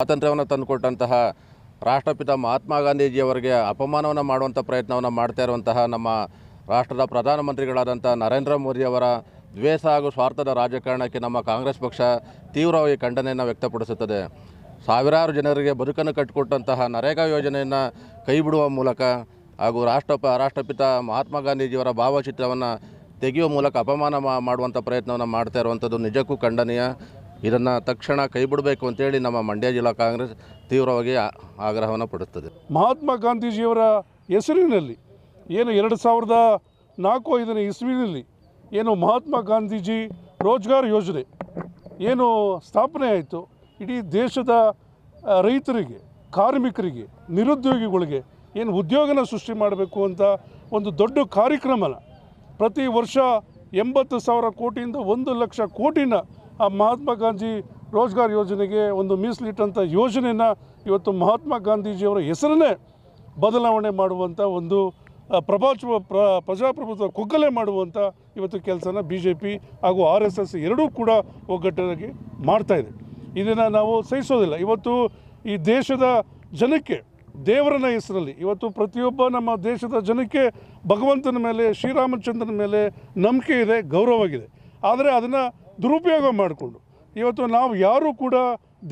ಸ್ವಾತಂತ್ರ್ಯವನ್ನು ತಂದುಕೊಟ್ಟಂತಹ ರಾಷ್ಟ್ರಪಿತ ಮಹಾತ್ಮ ಗಾಂಧೀಜಿಯವರಿಗೆ ಅಪಮಾನವನ್ನು ಮಾಡುವಂಥ ಪ್ರಯತ್ನವನ್ನು ಮಾಡ್ತಾ ಇರುವಂತಹ ನಮ್ಮ ರಾಷ್ಟ್ರದ ಪ್ರಧಾನಮಂತ್ರಿಗಳಾದಂಥ ನರೇಂದ್ರ ಮೋದಿಯವರ ದ್ವೇಷ ಹಾಗೂ ಸ್ವಾರ್ಥದ ರಾಜಕಾರಣಕ್ಕೆ ನಮ್ಮ ಕಾಂಗ್ರೆಸ್ ಪಕ್ಷ ತೀವ್ರವಾಗಿ ಖಂಡನೆಯನ್ನು ವ್ಯಕ್ತಪಡಿಸುತ್ತದೆ. ಸಾವಿರಾರು ಜನರಿಗೆ ಬದುಕನ್ನು ಕಟ್ಟಿಕೊಟ್ಟಂತಹ ನರೇಗಾ ಯೋಜನೆಯನ್ನು ಕೈಬಿಡುವ ಮೂಲಕ ಹಾಗೂ ರಾಷ್ಟ್ರ ರಾಷ್ಟ್ರಪಿತ ಮಹಾತ್ಮ ಗಾಂಧೀಜಿಯವರ ಭಾವಚಿತ್ರವನ್ನು ತೆಗೆಯುವ ಮೂಲಕ ಅಪಮಾನ ಮಾಡುವಂಥ ಪ್ರಯತ್ನವನ್ನು ಮಾಡ್ತಾ ಇರುವಂಥದ್ದು ನಿಜಕ್ಕೂ ಖಂಡನೀಯ. ಇದನ್ನು ತಕ್ಷಣ ಕೈ ಬಿಡಬೇಕು ಅಂತೇಳಿ ನಮ್ಮ ಮಂಡ್ಯ ಜಿಲ್ಲಾ ಕಾಂಗ್ರೆಸ್ ತೀವ್ರವಾಗಿ ಆಗ್ರಹವನ್ನು ಪಡುತ್ತದೆ. ಮಹಾತ್ಮ ಗಾಂಧೀಜಿಯವರ ಹೆಸರಿನಲ್ಲಿ ಏನು ಎರಡು ಸಾವಿರದ ನಾಲ್ಕು ಐದನೇ ಇಸ್ವಿನಲ್ಲಿ ಏನು ಮಹಾತ್ಮ ಗಾಂಧೀಜಿ ರೋಜ್ಗಾರ್ ಯೋಜನೆ ಏನು ಸ್ಥಾಪನೆ ಆಯಿತು, ಇಡೀ ದೇಶದ ರೈತರಿಗೆ, ಕಾರ್ಮಿಕರಿಗೆ, ನಿರುದ್ಯೋಗಿಗಳಿಗೆ ಏನು ಉದ್ಯೋಗನ ಸೃಷ್ಟಿ ಮಾಡಬೇಕು ಅಂತ ಒಂದು ದೊಡ್ಡ ಕಾರ್ಯಕ್ರಮನ ಪ್ರತಿ ವರ್ಷ ಎಂಬತ್ತು ಸಾವಿರ ಕೋಟಿಯಿಂದ ಒಂದು ಲಕ್ಷ ಕೋಟಿನ ಆ ಮಹಾತ್ಮ ಗಾಂಧಿ ರೋಜ್ಗಾರ್ ಯೋಜನೆಗೆ ಒಂದು ಮೀಸಲಿಟ್ಟಂಥ ಯೋಜನೆಯನ್ನು ಇವತ್ತು ಮಹಾತ್ಮ ಗಾಂಧೀಜಿಯವರ ಹೆಸರನ್ನೇ ಬದಲಾವಣೆ ಮಾಡುವಂಥ ಒಂದು ಆ, ಪ್ರಭಾವ ಪ್ರ ಪ್ರಜಾಪ್ರಭುತ್ವ ಕುಗ್ಗಲೆ ಮಾಡುವಂಥ ಇವತ್ತು ಕೆಲಸನ ಬಿ ಜೆ ಪಿ ಹಾಗೂ ಆರ್ ಎಸ್ ಎಸ್ ಎರಡೂ ಕೂಡ ಒಗ್ಗಟ್ಟಾಗಿ ಇದೆ. ಇದನ್ನು ನಾವು ಸಹಿಸೋದಿಲ್ಲ. ಇವತ್ತು ಈ ದೇಶದ ಜನಕ್ಕೆ ದೇವರನ ಹೆಸರಲ್ಲಿ ಇವತ್ತು ಪ್ರತಿಯೊಬ್ಬ ನಮ್ಮ ದೇಶದ ಜನಕ್ಕೆ ಭಗವಂತನ ಮೇಲೆ ಶ್ರೀರಾಮಚಂದ್ರನ ಮೇಲೆ ನಂಬಿಕೆ ಇದೆ ಗೌರವವಾಗಿದೆ. ಆದರೆ ಅದನ್ನು ದುರುಪಯೋಗ ಮಾಡಿಕೊಂಡು. ಇವತ್ತು ನಾವು ಯಾರೂ ಕೂಡ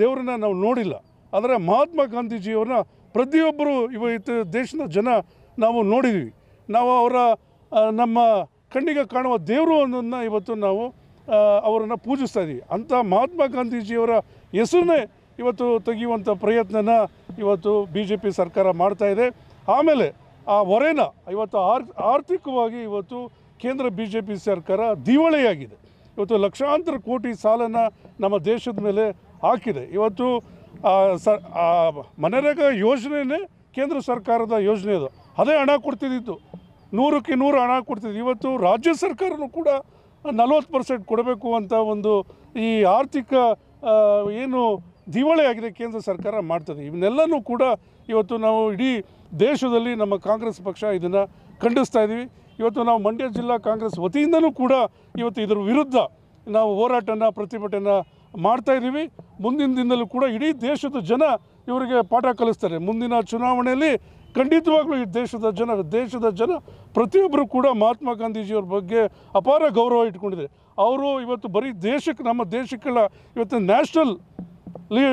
ದೇವರನ್ನ ನಾವು ನೋಡಿಲ್ಲ. ಆದರೆ ಮಹಾತ್ಮ ಗಾಂಧೀಜಿಯವ್ರನ್ನ ಪ್ರತಿಯೊಬ್ಬರು ಇವತ್ತು ದೇಶದ ಜನ ನಾವು ನೋಡಿದ್ದೀವಿ ನಾವು ಅವರ ನಮ್ಮ ಕಣ್ಣಿಗೆ ಕಾಣುವ ದೇವರು ಅನ್ನೋದನ್ನ ಇವತ್ತು ನಾವು ಅವರನ್ನು ಪೂಜಿಸ್ತಾ ಇದ್ದೀವಿ ಅಂಥ ಮಹಾತ್ಮ ಗಾಂಧೀಜಿಯವರ ಹೆಸರನ್ನೇ ಇವತ್ತು ತೆಗೆಯುವಂಥ ಪ್ರಯತ್ನನ ಇವತ್ತು ಬಿ ಜೆ ಪಿ ಸರ್ಕಾರ ಮಾಡ್ತಾ ಇದೆ. ಆಮೇಲೆ ಆ ಹೊರೆನ ಇವತ್ತು ಆರ್, ಆರ್ಥಿಕವಾಗಿ ಇವತ್ತು ಕೇಂದ್ರ ಬಿ ಜೆ ಪಿ ಸರ್ಕಾರ ದಿವಾಳಿಯಾಗಿದೆ. ಇವತ್ತು ಲಕ್ಷಾಂತರ ಕೋಟಿ ಸಾಲನ ನಮ್ಮ ದೇಶದ ಮೇಲೆ ಹಾಕಿದೆ. ಇವತ್ತು ಸ ಮನರೇಗಾ ಯೋಜನೆಯೇ ಕೇಂದ್ರ ಸರ್ಕಾರದ ಯೋಜನೆ ಅದು. ಅದೇ ಹಣ ಕೊಡ್ತಿದ್ದಿತ್ತು. ನೂರಕ್ಕೆ ನೂರು ಹಣ ಕೊಡ್ತಿದ್ದು ಇವತ್ತು ರಾಜ್ಯ ಸರ್ಕಾರನೂ ಕೂಡ ನಲ್ವತ್ತು ಪರ್ಸೆಂಟ್ ಕೊಡಬೇಕು ಅಂತ ಒಂದು ಈ ಆರ್ಥಿಕ ಏನು ದಿವಾಳಿ ಆಗಿದೆ ಕೇಂದ್ರ ಸರ್ಕಾರ ಮಾಡ್ತದೆ. ಇವನ್ನೆಲ್ಲನೂ ಕೂಡ ಇವತ್ತು ನಾವು ಇಡೀ ದೇಶದಲ್ಲಿ ನಮ್ಮ ಕಾಂಗ್ರೆಸ್ ಪಕ್ಷ ಇದನ್ನು ಖಂಡಿಸ್ತಾ ಇದ್ದೀವಿ. ಇವತ್ತು ನಾವು ಮಂಡ್ಯ ಜಿಲ್ಲಾ ಕಾಂಗ್ರೆಸ್ ವತಿಯಿಂದಲೂ ಕೂಡ ಇವತ್ತು ಇದರ ವಿರುದ್ಧ ನಾವು ಹೋರಾಟನ, ಪ್ರತಿಭಟನೆ ಮಾಡ್ತಾ ಇದ್ದೀವಿ. ಮುಂದಿನ ದಿನದಲ್ಲೂ ಕೂಡ ಇಡೀ ದೇಶದ ಜನ ಇವರಿಗೆ ಪಾಠ ಕಲಿಸ್ತಾರೆ. ಮುಂದಿನ ಚುನಾವಣೆಯಲ್ಲಿ ಖಂಡಿತವಾಗ್ಲೂ ಈ ದೇಶದ ಜನ ದೇಶದ ಜನ ಪ್ರತಿಯೊಬ್ಬರು ಕೂಡ ಮಹಾತ್ಮ ಗಾಂಧೀಜಿಯವ್ರ ಬಗ್ಗೆ ಅಪಾರ ಗೌರವ ಇಟ್ಕೊಂಡಿದ್ದಾರೆ. ಅವರು ಇವತ್ತು ಬರೀ ದೇಶಕ್ಕೆ, ನಮ್ಮ ದೇಶಕ್ಕೆಲ್ಲ, ಇವತ್ತು ನ್ಯಾಷನಲ್ ಲೀ,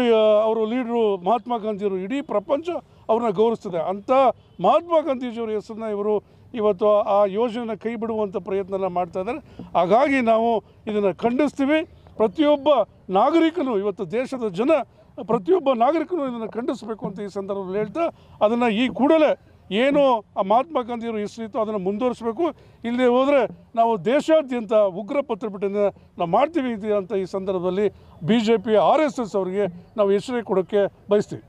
ಅವರು ಲೀಡ್ರು ಮಹಾತ್ಮ ಗಾಂಧಿಯವರು ಇಡೀ ಪ್ರಪಂಚ ಅವ್ರನ್ನ ಗೌರವಿಸ್ತದೆ. ಅಂಥ ಮಹಾತ್ಮ ಗಾಂಧೀಜಿಯವ್ರ ಹೆಸರನ್ನ ಇವರು ಇವತ್ತು ಆ ಯೋಜನೆಯನ್ನು ಕೈ ಬಿಡುವಂಥ ಪ್ರಯತ್ನನ ಮಾಡ್ತಾ ಇದ್ದಾರೆ. ಹಾಗಾಗಿ ನಾವು ಇದನ್ನು ಖಂಡಿಸ್ತೀವಿ. ಪ್ರತಿಯೊಬ್ಬ ನಾಗರಿಕನು ಇವತ್ತು ದೇಶದ ಜನ ಪ್ರತಿಯೊಬ್ಬ ನಾಗರಿಕನು ಇದನ್ನು ಖಂಡಿಸಬೇಕು ಅಂತ ಈ ಸಂದರ್ಭದಲ್ಲಿ ಹೇಳ್ತಾ ಅದನ್ನು ಈ ಕೂಡಲೇ ಏನು ಆ ಮಹಾತ್ಮ ಗಾಂಧಿಯವರು ಹೆಸರಿತ್ತು ಅದನ್ನು ಮುಂದುವರಿಸಬೇಕು. ಇಲ್ಲದೆ ಹೋದರೆ ನಾವು ದೇಶಾದ್ಯಂತ ಉಗ್ರ ಪ್ರತಿಭಟನೆ ನಾವು ಮಾಡ್ತೀವಿ ಅಂತ ಈ ಸಂದರ್ಭದಲ್ಲಿ B J P R S S ಅವರಿಗೆ ನಾವು ಎಚ್ಚರಿಕೆ ಕೊಡೋಕ್ಕೆ ಬಯಸ್ತೀವಿ.